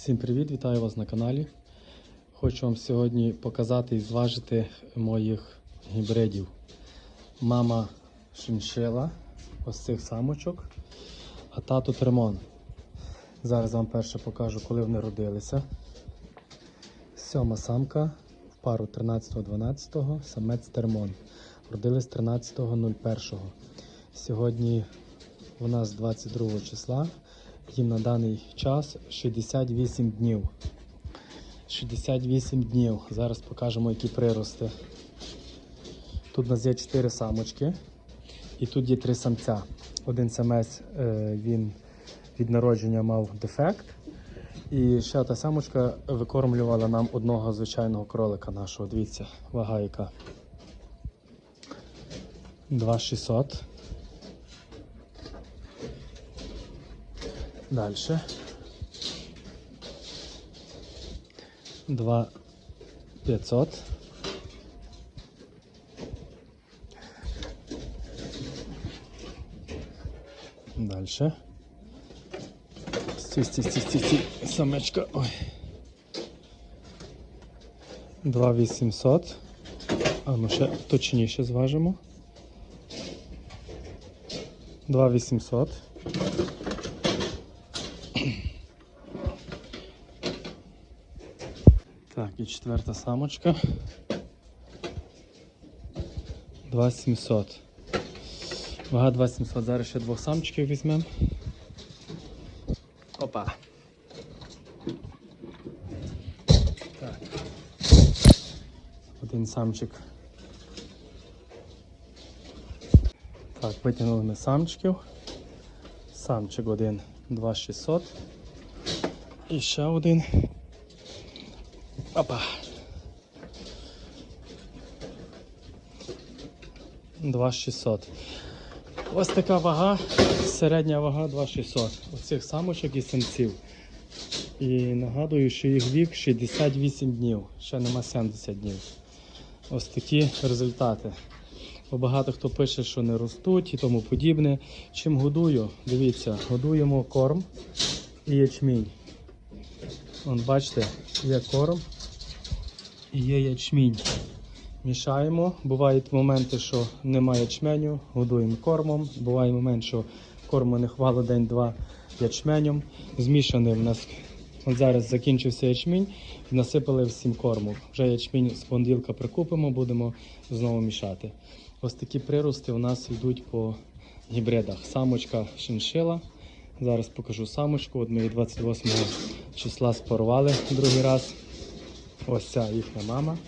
Всім привіт, вітаю вас на каналі. Хочу вам сьогодні показати і зважити моїх гібридів. Мама шиншила, ось цих самочок, а тато тремон. Зараз вам перше покажу, коли вони родилися. Сьома самка в пару 13.12, самець термон. Родились 13.01. Сьогодні у нас 22 числа. Їм на даний час 68 днів. 68 днів. Зараз покажемо, які прирости. Тут у нас є 4 самочки і тут є 3 самця. Один самець е, він від народження мав дефект. І ще та самочка викормлювала нам одного звичайного кролика нашого. Дивіться, вага яка. 2600. Далі. Два 500. Дальше. Стій, стій, стій, стій, стій. Самечка. Ой. А ну ще точніше зважимо. 2800. Так, і четверта самочка. 2700. Вага 2700. Зараз ще двох самчиків візьмемо. Опа. Так. Один самчик. Так, витягнули ми самчиків. Самчик один 2600. І ще один. Опа. Два 600. Ось така вага, середня вага 2600. Оцих самочок і самців. І нагадую, що їх вік 68 днів, ще нема 70 днів. Ось такі результати. Бо багато хто пише, що не ростуть і тому подібне. Чим годую? Дивіться, годуємо корм і ячмінь. Вон, бачите, є корм є ячмінь. Мішаємо. Бувають моменти, що немає ячменю, годуємо кормом. Буває момент, що корму не хвало день-два ячменем. Змішаним у нас от зараз закінчився ячмінь, насипали всім корму. Вже ячмінь з понеділка прикупимо, будемо знову мішати. Ось такі прирости у нас йдуть по гібридах. Самочка шиншила. Зараз покажу самочку. От ми її 28 числа спарували другий раз. Ось ця їхня мама.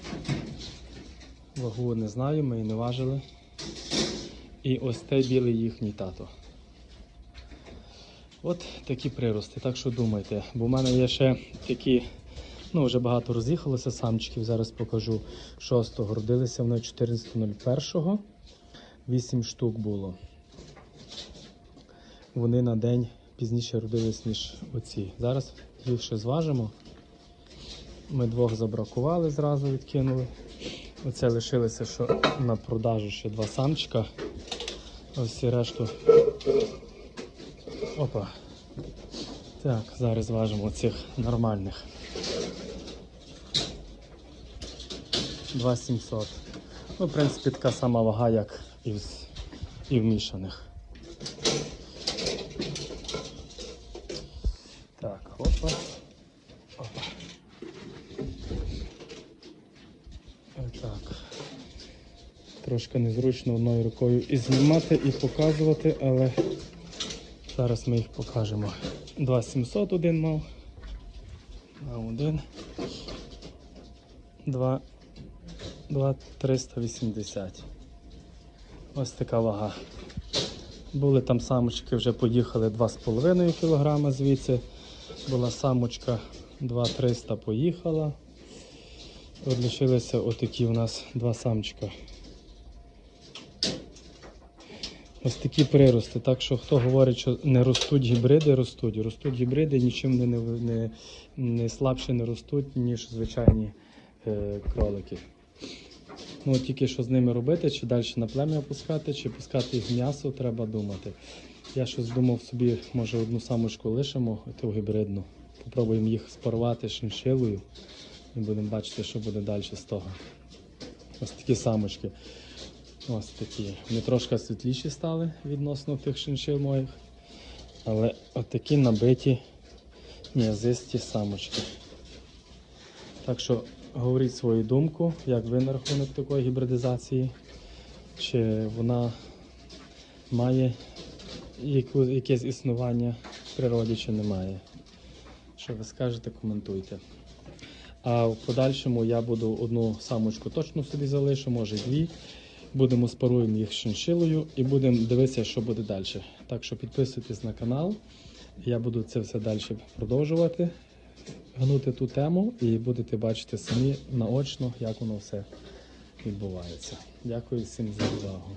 Вагу не знаю, ми її не важили. І ось той білий їхній тато. От такі прирости. Так що думайте. Бо в мене є ще такі, ну вже багато роз'їхалося самчиків. Зараз покажу 6-го. Родилися вони 14.01. 8 штук було. Вони на день пізніше родились, ніж оці. Зараз їх ще зважимо. Ми двох забракували, зразу відкинули. Оце лишилося, що на продажу ще два самчика. А всі решту. Опа. Так, зараз зважимо цих нормальних. 2700. Ну, в принципі, така сама вага, як і в, і в мішаних. Так, опа. Опа. Так. Трошки незручно одною рукою і знімати, і показувати, але зараз ми їх покажемо. 2700 один мав. А один. 2. 2380. Ось така вага. Були там самочки, вже поїхали 2,5 кг звідси. Була самочка 2300 поїхала. От лишилися отакі у нас два самчика. Ось такі прирости. Так що хто говорить, що не ростуть гібриди, ростуть. Ростуть гібриди, нічим не, не, не, слабше не ростуть, ніж звичайні е, кролики. Ну, тільки що з ними робити, чи далі на плем'я опускати, чи пускати їх м'ясо, треба думати. Я щось думав собі, може одну самочку лишимо, ту гібридну. Попробуємо їх спарувати шиншилою і будемо бачити, що буде далі з того. Ось такі самочки. Ось такі. Вони трошки світліші стали відносно тих шиншил моїх. Але отакі набиті м'язисті самочки. Так що говоріть свою думку, як ви на рахунок такої гібридизації, чи вона має якесь існування в природі, чи немає. Що ви скажете, коментуйте. А в подальшому я буду одну самочку точно собі залишу, може дві. Будемо спаруємо їх шиншилою і будемо дивитися, що буде далі. Так що підписуйтесь на канал. Я буду це все далі продовжувати, гнути ту тему і будете бачити самі наочно, як воно все відбувається. Дякую всім за увагу.